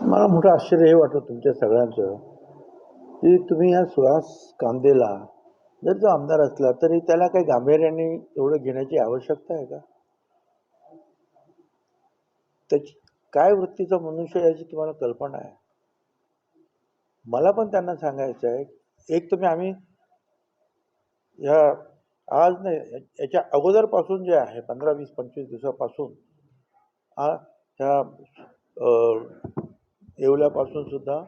मला मोठं आश्चर्य हे वाटतं तुमच्या सगळ्यांचं की तुम्ही ह्या सुहास कांदेला जर तो आमदार असला तरी त्याला काही गांभीर्याने एवढं घेण्याची आवश्यकता आहे का? त्याची काय वृत्तीचा मनुष्य याची तुम्हाला कल्पना आहे? मला पण त्यांना सांगायचं आहे. एक तुम्ही आम्ही या आज नाही या- याच्या अगोदरपासून जे आहे पंधरा वीस पंचवीस दिवसापासून ह्या येवल्यापासून सुद्धा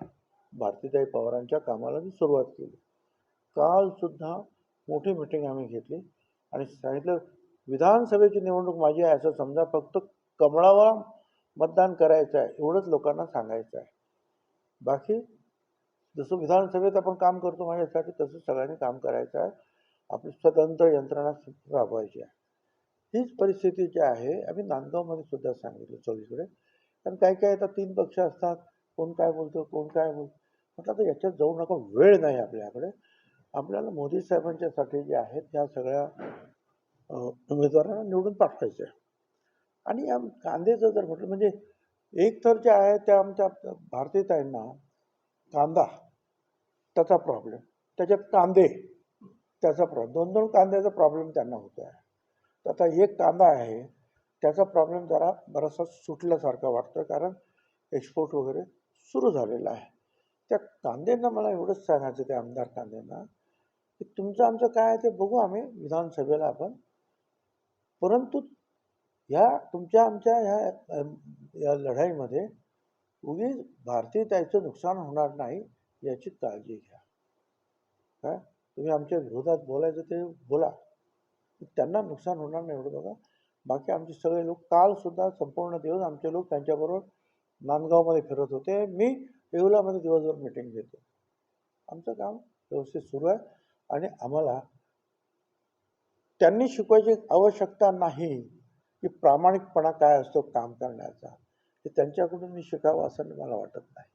भारतीताई पवारांच्या कामाला मी सुरुवात केली. कालसुद्धा मोठी मिटिंग आम्ही घेतली आणि सांगितलं विधानसभेची निवडणूक माझी आहे असं समजा फक्त कमळावर मतदान करायचं आहे एवढंच लोकांना सांगायचं आहे. बाकी जसं विधानसभेत आपण काम करतो माझ्यासाठी तसं सगळ्यांनी काम करायचं आहे. आपली स्वतंत्र यंत्रणा राबवायची आहे. हीच परिस्थिती जी आहे आम्ही नांदगावमध्ये सुद्धा सांगितलं चोवीसकडे कारण काही काही आता तीन पक्ष असतात कोण काय बोलतो कोण काय बोलतो. म्हटलं तर याच्यात जाऊ नका वेळ नाही आपल्याकडे. आपल्याला मोदी साहेबांच्यासाठी जे आहेत त्या सगळ्या उमेदवारांना निवडून पाठवायचं आहे आणि या कांद्याचं जर म्हटलं म्हणजे एक तर जे आहे त्या आमच्या भारतीताईंना कांदा त्याचा प्रॉब्लेम त्याच्यात कांदे त्याचा प्रॉब्लेम दोन दोन कांद्याचा प्रॉब्लेम त्यांना होतो आहे तर आता एक कांदा आहे त्याचा प्रॉब्लेम जरा बराचसा सुटल्यासारखा वाटतं कारण एक्सपोर्ट वगैरे सुरू झालेला आहे. त्या कांदेंना मला एवढंच सांगायचं त्या आमदार कांद्यांना की तुमचं आमचं काय आहे ते बघू आम्ही विधानसभेला आपण. परंतु ह्या तुमच्या आमच्या ह्या या लढाईमध्ये उगीच भारतीयताईचं नुकसान होणार नाही याची काळजी घ्या. काय? तुम्ही आमच्या विरोधात बोलायचं ते बोला. त्यांना नुकसान होणार नाही एवढं बघा. बाकी आमचे सगळे लोक काल सुद्धा संपूर्ण दिवस आमचे लोक त्यांच्याबरोबर नांदगावमध्ये फिरत होते. मी येवलामध्ये दिवसभर मिटिंग घेतो. आमचं काम व्यवस्थित सुरू आहे. आणि आम्हाला त्यांनी शिकवायची आवश्यकता नाही की प्रामाणिकपणा काय असतो काम करण्याचा. हे त्यांच्याकडून मी शिकावं असं मला वाटत नाही.